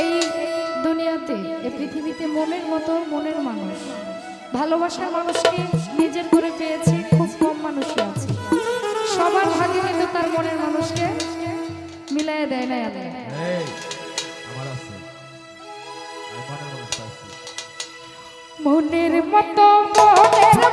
এই দুনিয়াতে এ পৃথিবীতে মনের মতো মনের মানুষ। ভালোবাসার মানুষকে নিজের করে পেয়েছে খুব কম মানুষই আছে। সবার ভাগে কিন্তু তার মনের মানুষকে মিলাইয়া দেয় না এত। মনের মতো মনের